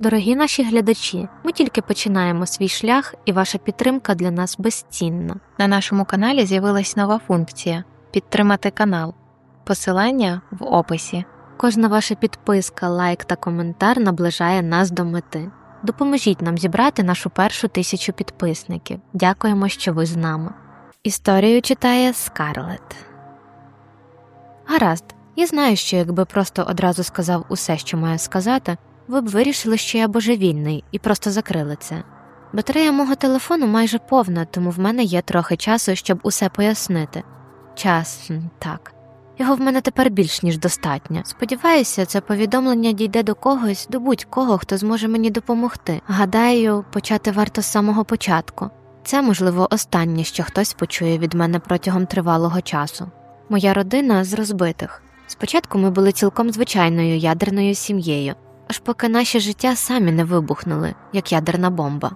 Дорогі наші глядачі, ми тільки починаємо свій шлях, і ваша підтримка для нас безцінна. На нашому каналі з'явилась нова функція підтримати канал. Посилання в описі. Кожна ваша підписка, лайк та коментар наближає нас до мети. Допоможіть нам зібрати нашу першу тисячу підписників. Дякуємо, що ви з нами. Історію читає Скарлет. Гаразд, я знаю, що якби просто одразу сказав усе, що маю сказати, ви б вирішили, що я божевільний, і просто закрили це. Батарея мого телефону майже повна, тому в мене є трохи часу, щоб усе пояснити. Час так. Його в мене тепер більш ніж достатньо. Сподіваюся, це повідомлення дійде до когось, до будь-кого, хто зможе мені допомогти. Гадаю, почати варто з самого початку. Це, можливо, останнє, що хтось почує від мене протягом тривалого часу. Моя родина з розбитих. Спочатку ми були цілком звичайною ядерною сім'єю, аж поки наші життя самі не вибухнули, як ядерна бомба.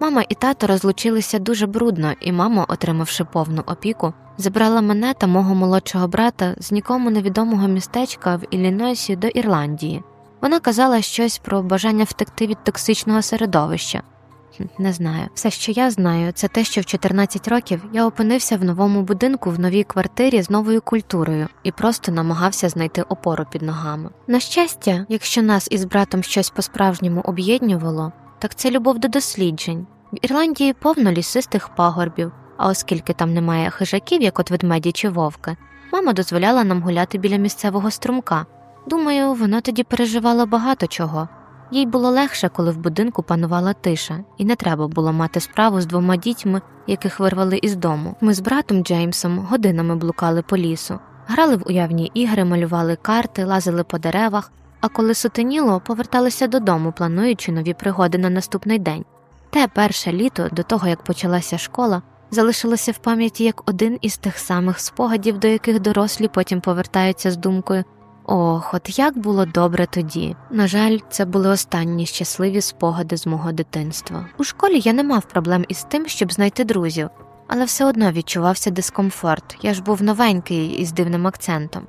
Мама і тато розлучилися дуже брудно, і мама, отримавши повну опіку, забрала мене та мого молодшого брата з нікому невідомого містечка в Іллінойсі до Ірландії. Вона казала щось про бажання втекти від токсичного середовища. Не знаю. Все, що я знаю, це те, що в 14 років я опинився в новому будинку в новій квартирі з новою культурою і просто намагався знайти опору під ногами. На щастя, якщо нас із братом щось по-справжньому об'єднувало, так це любов до досліджень. В Ірландії повно лісистих пагорбів, а оскільки там немає хижаків, як от ведмеді чи вовки, мама дозволяла нам гуляти біля місцевого струмка. Думаю, вона тоді переживала багато чого. Їй було легше, коли в будинку панувала тиша, і не треба було мати справу з двома дітьми, яких вирвали із дому. Ми з братом Джеймсом годинами блукали по лісу, грали в уявні ігри, малювали карти, лазили по деревах, а коли сутеніло, поверталися додому, плануючи нові пригоди на наступний день. Те перше літо, до того як почалася школа, залишилося в пам'яті як один із тих самих спогадів, до яких дорослі потім повертаються з думкою Ох, от як було добре тоді. На жаль, це були останні щасливі спогади з мого дитинства. У школі я не мав проблем із тим, щоб знайти друзів, але все одно відчувався дискомфорт. Я ж був новенький із дивним акцентом.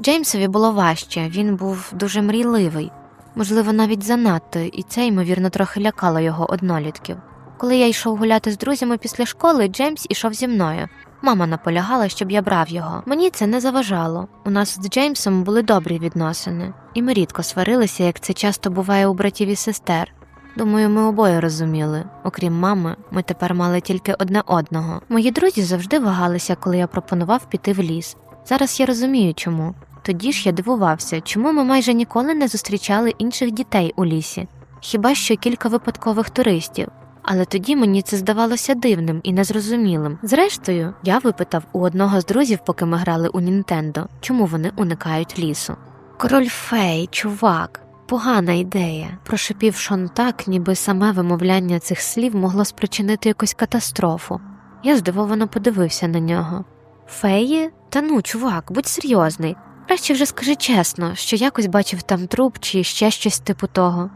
Джеймсові було важче, він був дуже мрійливий, можливо, навіть занадто, і це, ймовірно, трохи лякало його однолітків. Коли я йшов гуляти з друзями після школи, Джеймс ішов зі мною. Мама наполягала, щоб я брав його. Мені це не заважало. У нас з Джеймсом були добрі відносини, і ми рідко сварилися, як це часто буває у братів і сестер. Думаю, ми обоє розуміли. Окрім мами, ми тепер мали тільки одне одного. Мої друзі завжди вагалися, коли я пропонував піти в ліс. Зараз я розумію, чому. Тоді ж я дивувався, чому ми майже ніколи не зустрічали інших дітей у лісі, хіба що кілька випадкових туристів. Але тоді мені це здавалося дивним і незрозумілим. Зрештою, я випитав у одного з друзів, поки ми грали у Нінтендо, чому вони уникають лісу. Король фей, чувак, погана ідея, прошепів Шон так, ніби саме вимовляння цих слів могло спричинити якусь катастрофу. Я здивовано подивився на нього. Феї? Та ну, чувак, будь серйозний. Краще вже скажи чесно, що якось бачив там труп чи ще щось типу того.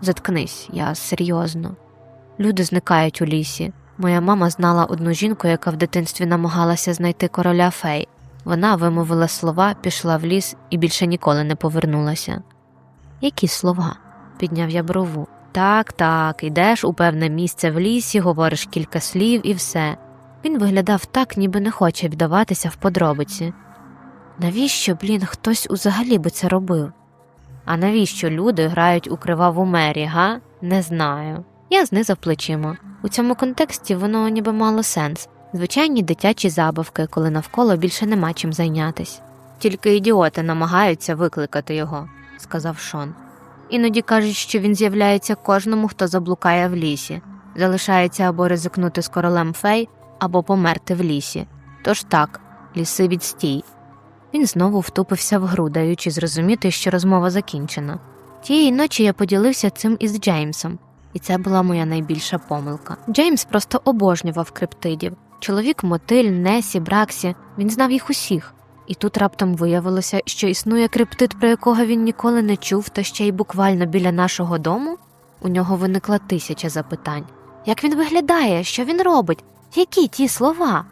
Заткнись, я серйозно. Люди зникають у лісі. Моя мама знала одну жінку, яка в дитинстві намагалася знайти короля фей. Вона вимовила слова, пішла в ліс і більше ніколи не повернулася. Які слова? підняв я брову. Так, так, йдеш у певне місце в лісі, говориш кілька слів і все. Він виглядав так, ніби не хоче вдаватися в подробиці. Навіщо, блін, хтось взагалі би це робив? А навіщо люди грають у криваву мері, га? Не знаю. Я знизав плечима. У цьому контексті воно ніби мало сенс звичайні дитячі забавки, коли навколо більше нема чим зайнятись. Тільки ідіоти намагаються викликати його, сказав Шон. Іноді кажуть, що він з'являється кожному, хто заблукає в лісі, залишається або ризикнути з королем фей, або померти в лісі. Тож так, ліси відстій. Він знову втупився в гру, даючи зрозуміти, що розмова закінчена. Тієї ночі я поділився цим із Джеймсом, і це була моя найбільша помилка. Джеймс просто обожнював криптидів. Чоловік Мотиль, Несі, Браксі, він знав їх усіх. І тут раптом виявилося, що існує криптид, про якого він ніколи не чув, та ще й буквально біля нашого дому. У нього виникла тисяча запитань. Як він виглядає, що він робить? Які ті слова?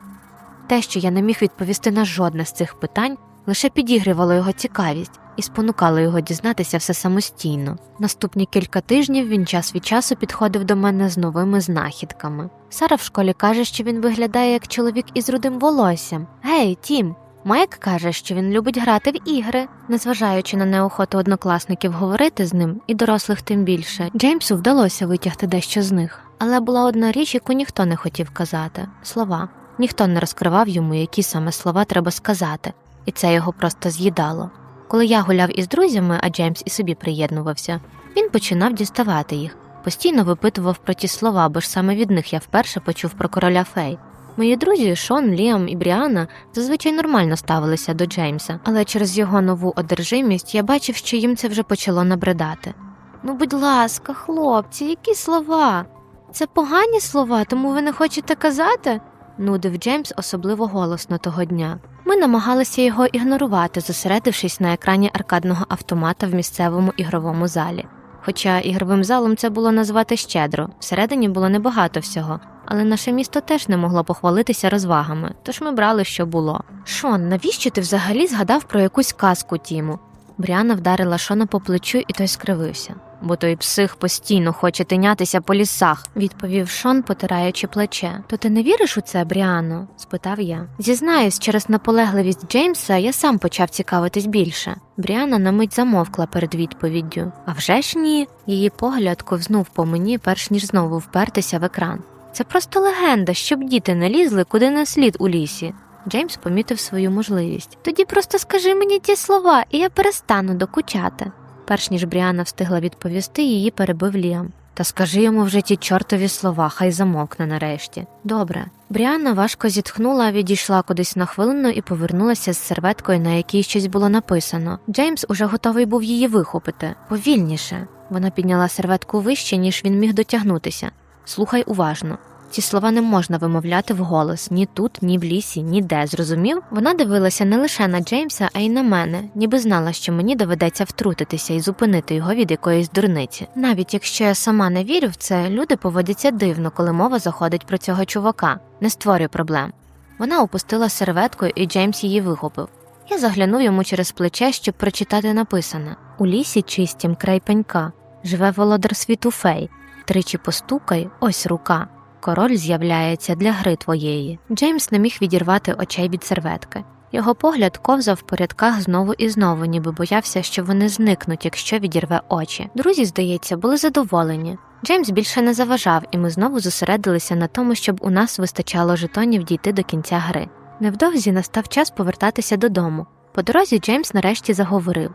Те, що я не міг відповісти на жодне з цих питань, лише підігрівало його цікавість. І спонукало його дізнатися все самостійно. Наступні кілька тижнів він час від часу підходив до мене з новими знахідками. Сара в школі каже, що він виглядає як чоловік із рудим волоссям. Гей, Тім! Майк каже, що він любить грати в ігри, незважаючи на неохоту однокласників говорити з ним і дорослих тим більше. Джеймсу вдалося витягти дещо з них, але була одна річ, яку ніхто не хотів казати слова. Ніхто не розкривав йому, які саме слова треба сказати, і це його просто з'їдало. Коли я гуляв із друзями, а Джеймс і собі приєднувався, він починав діставати їх, постійно випитував про ті слова, бо ж саме від них я вперше почув про короля фей. Мої друзі Шон, Ліам і Бріана зазвичай нормально ставилися до Джеймса, але через його нову одержимість я бачив, що їм це вже почало набридати. Ну, будь ласка, хлопці, які слова? Це погані слова, тому ви не хочете казати? Нудив Джеймс особливо голосно того дня. Ми намагалися його ігнорувати, зосередившись на екрані аркадного автомата в місцевому ігровому залі. Хоча ігровим залом це було назвати щедро, всередині було небагато всього, але наше місто теж не могло похвалитися розвагами, тож ми брали, що було. Шон, навіщо ти взагалі згадав про якусь казку Тіму? Бріана вдарила Шона по плечу, і той скривився. Бо той псих постійно хоче тинятися по лісах, відповів Шон, потираючи плече. То ти не віриш у це, Бріано? спитав я. Зізнаюсь, через наполегливість Джеймса я сам почав цікавитись більше. Бріана на мить замовкла перед відповіддю. А вже ж ні. Її погляд ковзнув по мені, перш ніж знову впертися в екран. Це просто легенда, щоб діти не лізли куди не слід у лісі. Джеймс помітив свою можливість. Тоді просто скажи мені ті слова, і я перестану докучати. Перш ніж Бріана встигла відповісти, її перебив Ліам. Та скажи йому вже ті чортові слова, хай замовкне нарешті. Добре. Бріанна важко зітхнула, відійшла кудись на хвилину і повернулася з серветкою, на якій щось було написано. Джеймс уже готовий був її вихопити. Повільніше. Вона підняла серветку вище, ніж він міг дотягнутися. Слухай уважно. Ці слова не можна вимовляти вголос ні тут, ні в лісі, ніде. Зрозумів? Вона дивилася не лише на Джеймса, а й на мене, ніби знала, що мені доведеться втрутитися і зупинити його від якоїсь дурниці. Навіть якщо я сама не вірю в це, люди поводяться дивно, коли мова заходить про цього чувака. Не створюй проблем. Вона опустила серветку, і Джеймс її вихопив. Я заглянув йому через плече, щоб прочитати написане у лісі чистім край пенька. Живе володар світу фей. Тричі постукай, ось рука. Король з'являється для гри твоєї. Джеймс не міг відірвати очей від серветки. Його погляд ковзав по рядках знову і знову, ніби боявся, що вони зникнуть, якщо відірве очі. Друзі, здається, були задоволені. Джеймс більше не заважав, і ми знову зосередилися на тому, щоб у нас вистачало жетонів дійти до кінця гри. Невдовзі настав час повертатися додому. По дорозі Джеймс нарешті заговорив: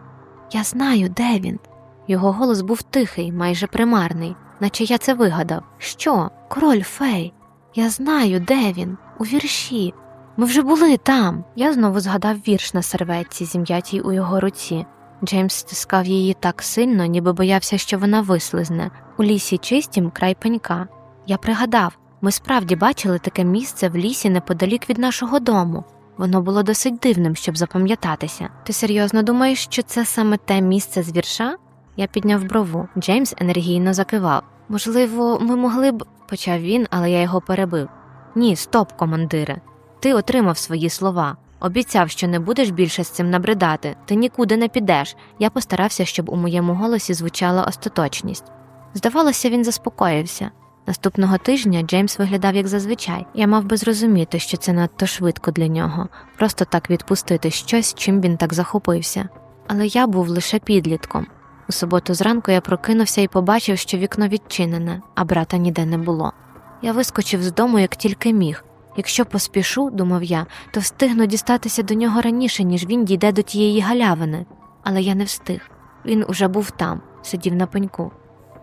Я знаю, де він. Його голос був тихий, майже примарний, наче я це вигадав. Що? Король фей? Я знаю, де він, у вірші. Ми вже були там. Я знову згадав вірш на серветці, зім'ятій у його руці. Джеймс стискав її так сильно, ніби боявся, що вона вислизне. У лісі чистім край пенька. Я пригадав, ми справді бачили таке місце в лісі неподалік від нашого дому. Воно було досить дивним, щоб запам'ятатися. Ти серйозно думаєш, що це саме те місце з вірша? Я підняв брову. Джеймс енергійно закивав. Можливо, ми могли б. почав він, але я його перебив. Ні, стоп, командире. Ти отримав свої слова. Обіцяв, що не будеш більше з цим набридати, ти нікуди не підеш. Я постарався, щоб у моєму голосі звучала остаточність. Здавалося, він заспокоївся. Наступного тижня Джеймс виглядав як зазвичай. Я мав би зрозуміти, що це надто швидко для нього, просто так відпустити щось, чим він так захопився. Але я був лише підлітком. У суботу зранку я прокинувся і побачив, що вікно відчинене, а брата ніде не було. Я вискочив з дому як тільки міг. Якщо поспішу, думав я, то встигну дістатися до нього раніше, ніж він дійде до тієї галявини. Але я не встиг. Він уже був там, сидів на пеньку.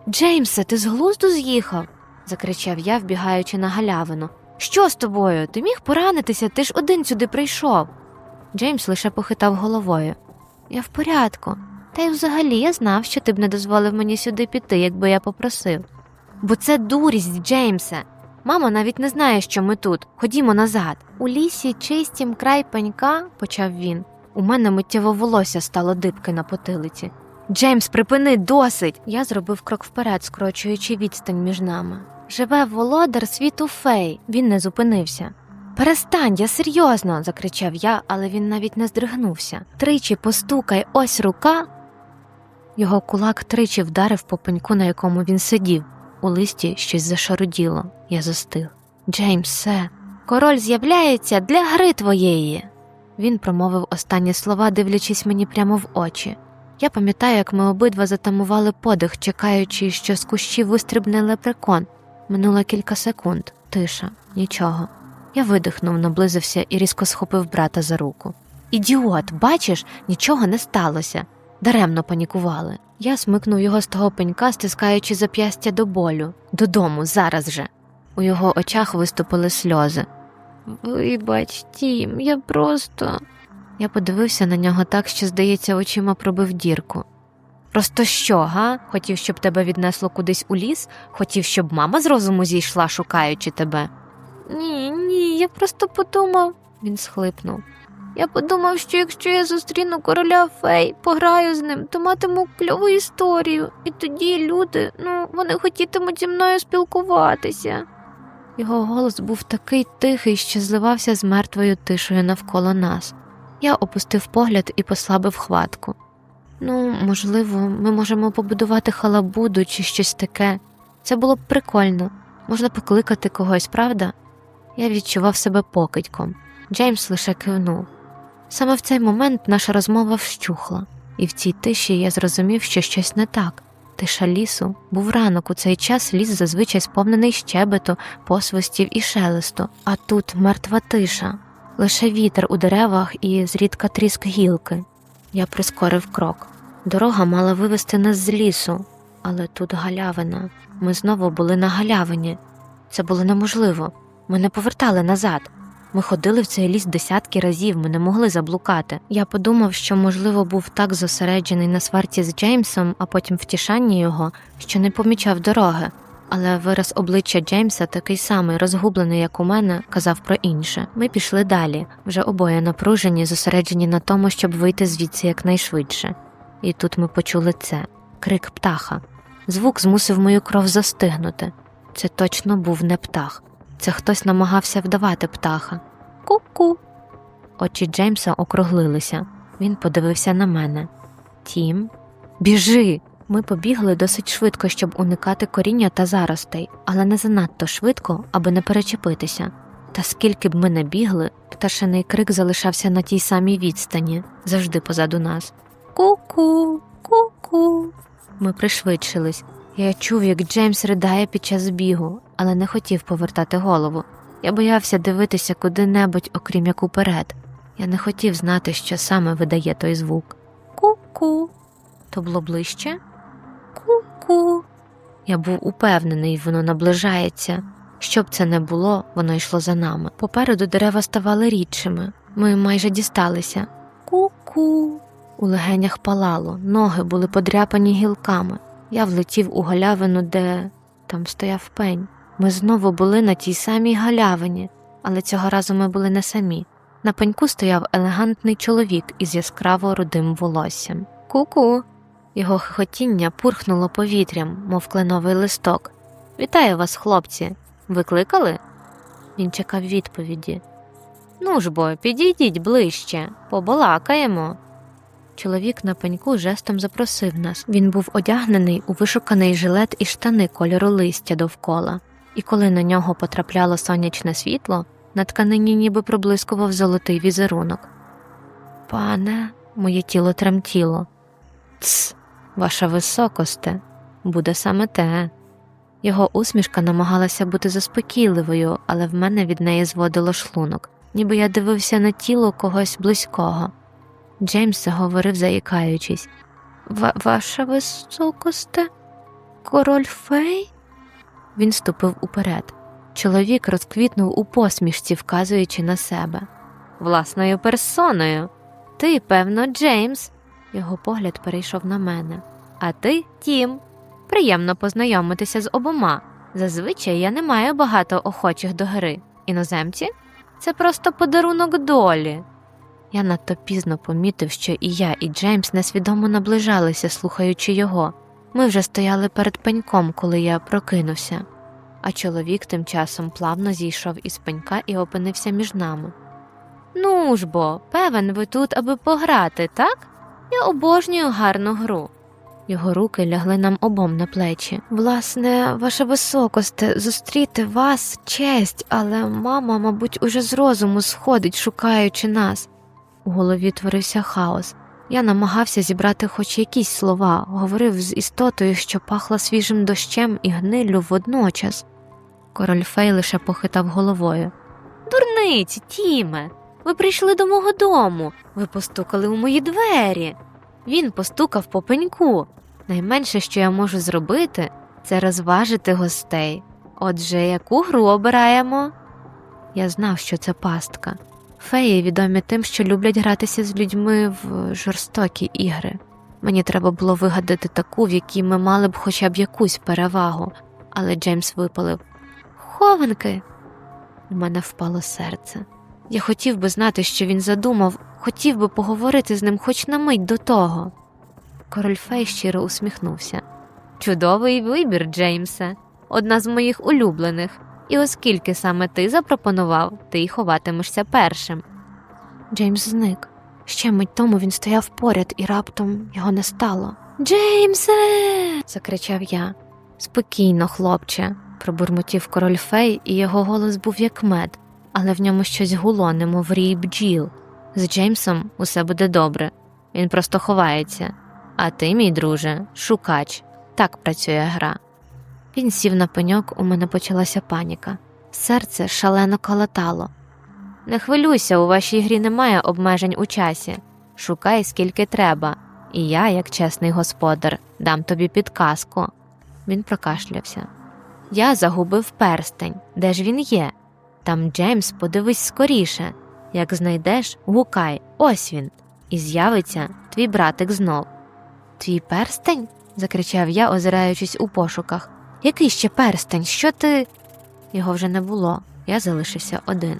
Джеймсе, ти з глузду з'їхав? закричав я, вбігаючи на галявину. Що з тобою? Ти міг поранитися, ти ж один сюди прийшов. Джеймс лише похитав головою. Я в порядку. Та й взагалі я знав, що ти б не дозволив мені сюди піти, якби я попросив. Бо це дурість, Джеймсе. Мама навіть не знає, що ми тут. Ходімо назад. У лісі чистім край пенька, почав він. У мене миттєво волосся стало дибки на потилиці. Джеймс, припини досить. Я зробив крок вперед, скорочуючи відстань між нами. Живе володар світу фей. Він не зупинився. Перестань, я серйозно, закричав я, але він навіть не здригнувся. Тричі постукай, ось рука. Його кулак тричі вдарив по пеньку, на якому він сидів. У листі щось зашаруділо. Я застиг. Джеймсе, король з'являється для гри твоєї. Він промовив останні слова, дивлячись мені прямо в очі. Я пам'ятаю, як ми обидва затамували подих, чекаючи, що з кущів вистрибне лепрекон. Минуло кілька секунд, тиша, нічого. Я видихнув, наблизився і різко схопив брата за руку. Ідіот, бачиш, нічого не сталося. Даремно панікували. Я смикнув його з того пенька, стискаючи зап'ястя до болю. Додому, зараз же. У його очах виступили сльози. Вибач, Тім, я просто. Я подивився на нього так, що, здається, очима пробив дірку. Просто що, га? Хотів, щоб тебе віднесло кудись у ліс? Хотів, щоб мама з розуму зійшла, шукаючи тебе. Ні, ні, я просто подумав, він схлипнув. Я подумав, що якщо я зустріну короля фей, пограю з ним, то матиму кльову історію, і тоді люди, ну, вони хотітимуть зі мною спілкуватися. Його голос був такий тихий, що зливався з мертвою тишею навколо нас. Я опустив погляд і послабив хватку. Ну, можливо, ми можемо побудувати халабуду чи щось таке. Це було б прикольно. Можна покликати когось, правда? Я відчував себе покидьком. Джеймс лише кивнув. Саме в цей момент наша розмова вщухла, і в цій тиші я зрозумів, що щось не так. Тиша лісу був ранок у цей час ліс зазвичай сповнений щебету, посвистів і шелесту, а тут мертва тиша, лише вітер у деревах і зрідка тріск гілки. Я прискорив крок. Дорога мала вивести нас з лісу, але тут галявина. Ми знову були на галявині. Це було неможливо. Ми не повертали назад. Ми ходили в цей ліс десятки разів, ми не могли заблукати. Я подумав, що, можливо, був так зосереджений на сварті з Джеймсом, а потім втішанні його, що не помічав дороги. Але вираз обличчя Джеймса, такий самий розгублений, як у мене, казав про інше. Ми пішли далі, вже обоє напружені, зосереджені на тому, щоб вийти звідси якнайшвидше. І тут ми почули це крик птаха. Звук змусив мою кров застигнути. Це точно був не птах. Це хтось намагався вдавати птаха. Ку-ку. Очі Джеймса округлилися. Він подивився на мене. Тім, біжи. Ми побігли досить швидко, щоб уникати коріння та заростей, але не занадто швидко, аби не перечепитися. Та скільки б ми не бігли, пташиний крик залишався на тій самій відстані, завжди позаду нас. Ку-ку, ку-ку. Ми пришвидшились. Я чув, як Джеймс ридає під час бігу, але не хотів повертати голову. Я боявся дивитися куди-небудь, окрім як уперед. Я не хотів знати, що саме видає той звук. Ку-ку. То було ближче? Ку-ку. Я був упевнений, воно наближається. Щоб це не було, воно йшло за нами. Попереду дерева ставали рідшими. Ми майже дісталися. Ку-ку. У легенях палало, ноги були подряпані гілками. Я влетів у галявину, де там стояв пень. Ми знову були на тій самій галявині, але цього разу ми були не самі. На пеньку стояв елегантний чоловік із яскраво рудим волоссям. Ку-ку. Його хихотіння пурхнуло повітрям, мов кленовий листок. Вітаю вас, хлопці. Викликали? Він чекав відповіді. Ну ж бо, підійдіть ближче, побалакаємо. Чоловік на пеньку жестом запросив нас. Він був одягнений у вишуканий жилет і штани кольору листя довкола, і коли на нього потрапляло сонячне світло, на тканині ніби проблискував золотий візерунок. Пане, моє тіло тремтіло. Тс, ваша високосте, буде саме те. Його усмішка намагалася бути заспокійливою, але в мене від неї зводило шлунок, ніби я дивився на тіло когось близького. Джеймс заговорив, заїкаючись. «Ва- Ваша високосте? Король фей? Він ступив уперед. Чоловік розквітнув у посмішці, вказуючи на себе. Власною персоною. Ти, певно, Джеймс. Його погляд перейшов на мене. А ти Тім. Приємно познайомитися з обома. Зазвичай я не маю багато охочих до гри. Іноземці? Це просто подарунок долі. Я надто пізно помітив, що і я, і Джеймс несвідомо наближалися, слухаючи його. Ми вже стояли перед пеньком, коли я прокинувся. а чоловік тим часом плавно зійшов із пенька і опинився між нами. Ну ж бо, певен, ви тут, аби пограти, так? Я обожнюю гарну гру. Його руки лягли нам обом на плечі. Власне, ваше високосте, зустріти вас честь, але мама, мабуть, уже з розуму сходить, шукаючи нас. У голові творився хаос. Я намагався зібрати хоч якісь слова, говорив з істотою, що пахла свіжим дощем і гниллю водночас. Король Фей лише похитав головою. Дурниці, Тіме, ви прийшли до мого дому, ви постукали у мої двері. Він постукав по пеньку. Найменше, що я можу зробити, це розважити гостей. Отже, яку гру обираємо? Я знав, що це пастка. Феї відомі тим, що люблять гратися з людьми в жорстокі ігри. Мені треба було вигадати таку, в якій ми мали б хоча б якусь перевагу, але Джеймс випалив Хованки. У мене впало серце. Я хотів би знати, що він задумав, хотів би поговорити з ним хоч на мить до того. Король Фей щиро усміхнувся. Чудовий вибір, Джеймсе, одна з моїх улюблених, і оскільки саме ти запропонував, ти й ховатимешся першим. Джеймс зник. Ще мить тому він стояв поряд, і раптом його не стало. Джеймсе. закричав я. Спокійно, хлопче, пробурмотів король фей, і його голос був як мед, але в ньому щось гуло, немов рій бджіл. З Джеймсом усе буде добре. Він просто ховається. А ти, мій друже, шукач. Так працює гра. Він сів на пеньок, у мене почалася паніка. Серце шалено калатало. Не хвилюйся, у вашій грі немає обмежень у часі. Шукай скільки треба, і я, як чесний господар, дам тобі підказку. Він прокашлявся. Я загубив перстень. Де ж він є? Там Джеймс, подивись скоріше. Як знайдеш, гукай, ось він, і з'явиться твій братик знов. Твій перстень? закричав я, озираючись у пошуках. Який ще перстень? Що ти. Його вже не було, я залишився один.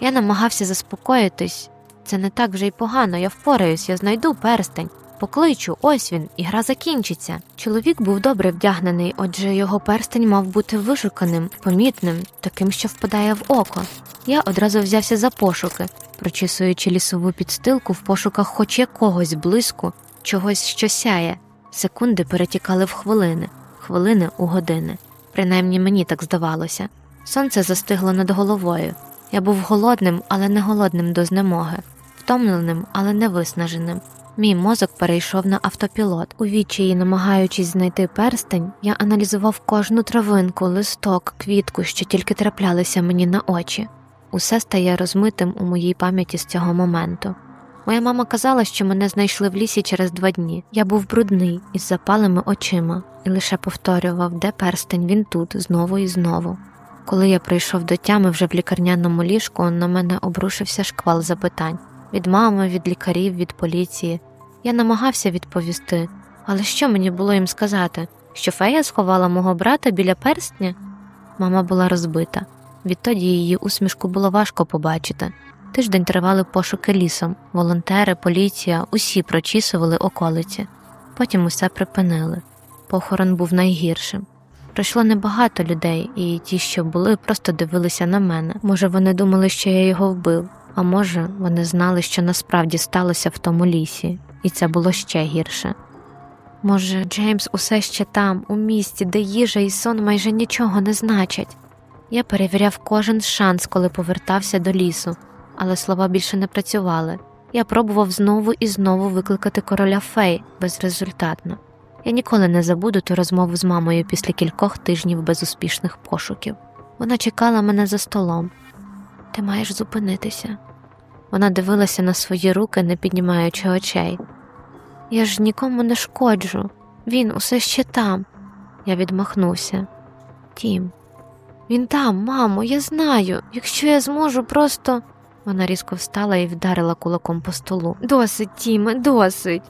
Я намагався заспокоїтись. Це не так вже й погано, я впораюсь, я знайду перстень, покличу, ось він, і гра закінчиться. Чоловік був добре вдягнений, отже його перстень мав бути вишуканим, помітним, таким, що впадає в око. Я одразу взявся за пошуки, прочісуючи лісову підстилку в пошуках хоч якогось блиску, чогось, що сяє. Секунди перетікали в хвилини, хвилини у години. Принаймні мені так здавалося. Сонце застигло над головою. Я був голодним, але не голодним до знемоги, втомленим, але не виснаженим. Мій мозок перейшов на автопілот. У відчаї, намагаючись знайти перстень, я аналізував кожну травинку, листок, квітку, що тільки траплялися мені на очі. Усе стає розмитим у моїй пам'яті з цього моменту. Моя мама казала, що мене знайшли в лісі через два дні. Я був брудний із запалими очима і лише повторював, де перстень він тут, знову і знову. Коли я прийшов до тями вже в лікарняному ліжку, на мене обрушився шквал запитань від мами, від лікарів, від поліції. Я намагався відповісти, але що мені було їм сказати? Що фея сховала мого брата біля перстня? Мама була розбита. Відтоді її усмішку було важко побачити. Тиждень тривали пошуки лісом, волонтери, поліція, усі прочісували околиці. Потім усе припинили. Похорон був найгіршим. Прийшло небагато людей, і ті, що були, просто дивилися на мене. Може, вони думали, що я його вбив, а може, вони знали, що насправді сталося в тому лісі, і це було ще гірше. Може, Джеймс усе ще там, у місті, де їжа і сон майже нічого не значать. Я перевіряв кожен шанс, коли повертався до лісу, але слова більше не працювали. Я пробував знову і знову викликати короля фей безрезультатно. Я ніколи не забуду ту розмову з мамою після кількох тижнів безуспішних пошуків. Вона чекала мене за столом. Ти маєш зупинитися. Вона дивилася на свої руки, не піднімаючи очей. Я ж нікому не шкоджу. Він усе ще там. Я відмахнувся. Тім, він там, мамо, я знаю. Якщо я зможу просто. Вона різко встала і вдарила кулаком по столу. Досить, Тіме, досить.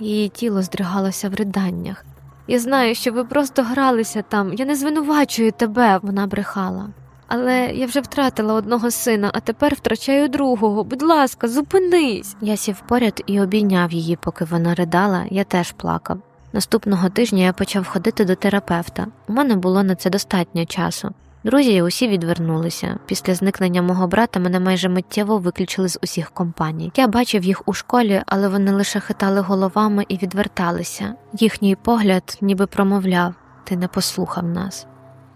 Її тіло здригалося в riданнях. Я знаю, що ви просто гралися там. Я не звинувачую тебе, вона брехала. Але я вже втратила одного сина, а тепер втрачаю другого. Будь ласка, зупинись. Я сів поряд і обійняв її, поки вона ридала, я теж плакав. Наступного тижня я почав ходити до терапевта. У мене було на це достатньо часу. Друзі усі відвернулися. Після зникнення мого брата мене майже миттєво виключили з усіх компаній. Я бачив їх у школі, але вони лише хитали головами і відверталися. Їхній погляд ніби промовляв ти не послухав нас.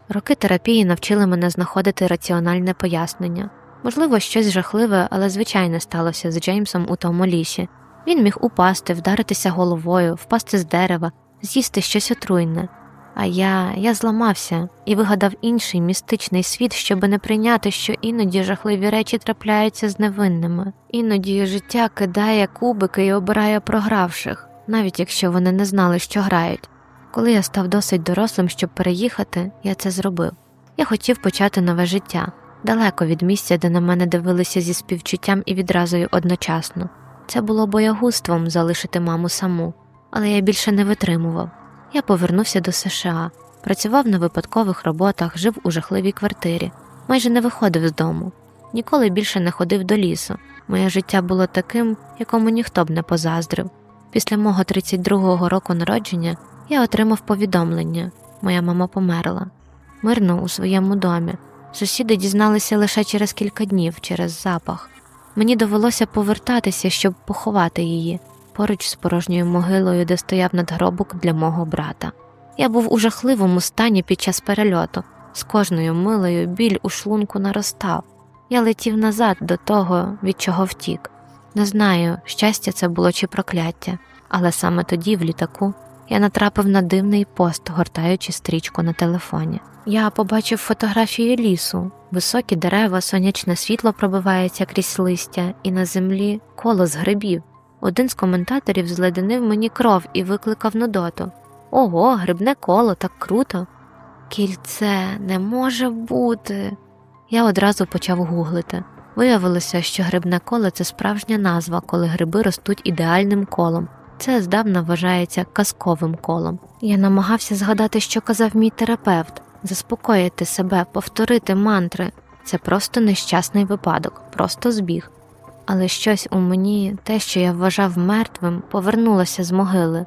Роки терапії навчили мене знаходити раціональне пояснення. Можливо, щось жахливе, але звичайне сталося з Джеймсом у тому лісі. Він міг упасти, вдаритися головою, впасти з дерева, з'їсти щось отруйне. А я, я зламався і вигадав інший містичний світ, щоби не прийняти, що іноді жахливі речі трапляються з невинними. Іноді життя кидає кубики і обирає програвших, навіть якщо вони не знали, що грають. Коли я став досить дорослим, щоб переїхати, я це зробив. Я хотів почати нове життя, далеко від місця, де на мене дивилися зі співчуттям і відразою одночасно. Це було боягузтвом залишити маму саму, але я більше не витримував. Я повернувся до США, працював на випадкових роботах, жив у жахливій квартирі, майже не виходив з дому, ніколи більше не ходив до лісу. Моє життя було таким, якому ніхто б не позаздрив. Після мого 32-го року народження я отримав повідомлення моя мама померла. Мирно у своєму домі. Сусіди дізналися лише через кілька днів через запах. Мені довелося повертатися, щоб поховати її поруч з порожньою могилою, де стояв надгробок для мого брата. Я був у жахливому стані під час перельоту. З кожною милою біль у шлунку наростав. Я летів назад до того, від чого втік. Не знаю, щастя це було чи прокляття, але саме тоді, в літаку, я натрапив на дивний пост, гортаючи стрічку на телефоні. Я побачив фотографії лісу, високі дерева, сонячне світло пробивається крізь листя, і на землі коло з грибів. Один з коментаторів зледенив мені кров і викликав нудоту. Ого, грибне коло, так круто. Кільце не може бути. Я одразу почав гуглити. Виявилося, що грибне коло це справжня назва, коли гриби ростуть ідеальним колом. Це здавна вважається казковим колом. Я намагався згадати, що казав мій терапевт, заспокоїти себе, повторити мантри. Це просто нещасний випадок, просто збіг. Але щось у мені, те, що я вважав мертвим, повернулося з могили.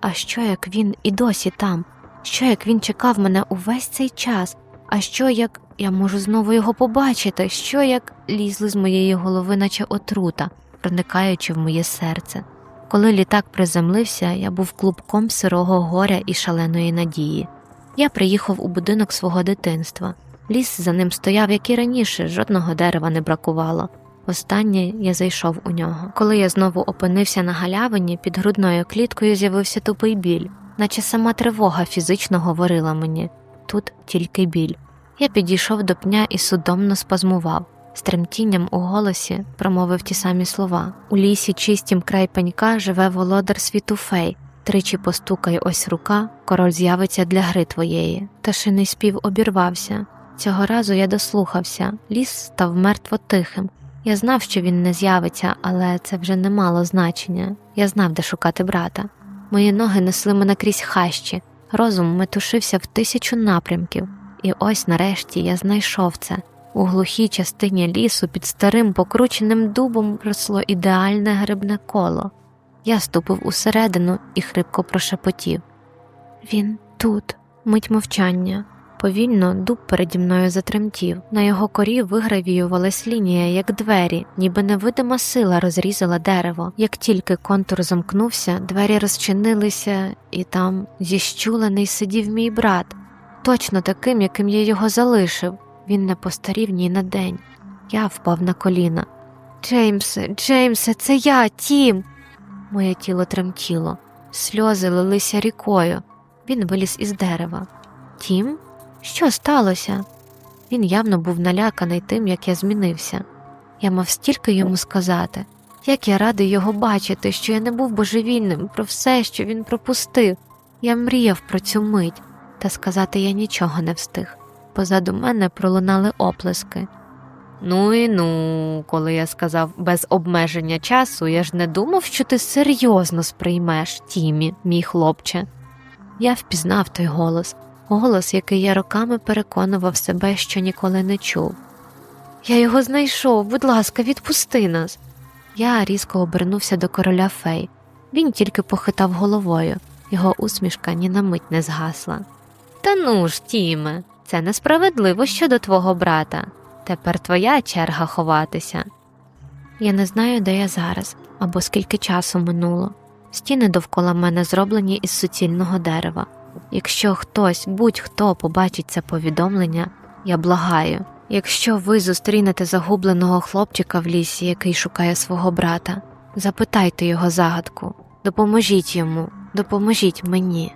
А що як він і досі там? Що як він чекав мене увесь цей час? А що як я можу знову його побачити? Що як лізли з моєї голови, наче отрута, проникаючи в моє серце? Коли літак приземлився, я був клубком сирого горя і шаленої надії. Я приїхав у будинок свого дитинства. Ліс за ним стояв, як і раніше, жодного дерева не бракувало. Останнє я зайшов у нього. Коли я знову опинився на галявині, під грудною кліткою з'явився тупий біль, наче сама тривога фізично говорила мені тут тільки біль. Я підійшов до пня і судомно спазмував. З тремтінням у голосі промовив ті самі слова. У лісі чистім край пенька живе володар світу фей. Тричі постукай ось рука, король з'явиться для гри твоєї. Пташиний спів обірвався. Цього разу я дослухався, ліс став мертво тихим. Я знав, що він не з'явиться, але це вже не мало значення. Я знав, де шукати брата. Мої ноги несли мене крізь хащі, розум метушився в тисячу напрямків, і ось нарешті я знайшов це. У глухій частині лісу під старим покрученим дубом росло ідеальне грибне коло. Я ступив усередину і хрипко прошепотів. Він тут, мить мовчання. Повільно дуб переді мною затремтів. На його корі вигравіювалась лінія, як двері, ніби невидима сила розрізала дерево. Як тільки контур замкнувся, двері розчинилися, і там зіщулений сидів мій брат, точно таким, яким я його залишив. Він не постарів ні на день. Я впав на коліна. Джеймсе, Джеймсе, це я, Тім. Моє тіло тремтіло, сльози лилися рікою. Він виліз із дерева. Тім? Що сталося? Він явно був наляканий тим, як я змінився. Я мав стільки йому сказати, як я радий його бачити, що я не був божевільним про все, що він пропустив. Я мріяв про цю мить, та сказати я нічого не встиг. Позаду мене пролунали оплески. Ну і ну, коли я сказав без обмеження часу, я ж не думав, що ти серйозно сприймеш, Тімі, мій хлопче. Я впізнав той голос, голос, який я роками переконував себе, що ніколи не чув. Я його знайшов, будь ласка, відпусти нас. Я різко обернувся до короля фей. Він тільки похитав головою, його усмішка ні на мить не згасла. Та ну ж, Тіме, Це несправедливо щодо твого брата. Тепер твоя черга ховатися. Я не знаю, де я зараз або скільки часу минуло. Стіни довкола мене зроблені із суцільного дерева. Якщо хтось, будь-хто побачить це повідомлення, я благаю. Якщо ви зустрінете загубленого хлопчика в лісі, який шукає свого брата, запитайте його загадку, допоможіть йому, допоможіть мені.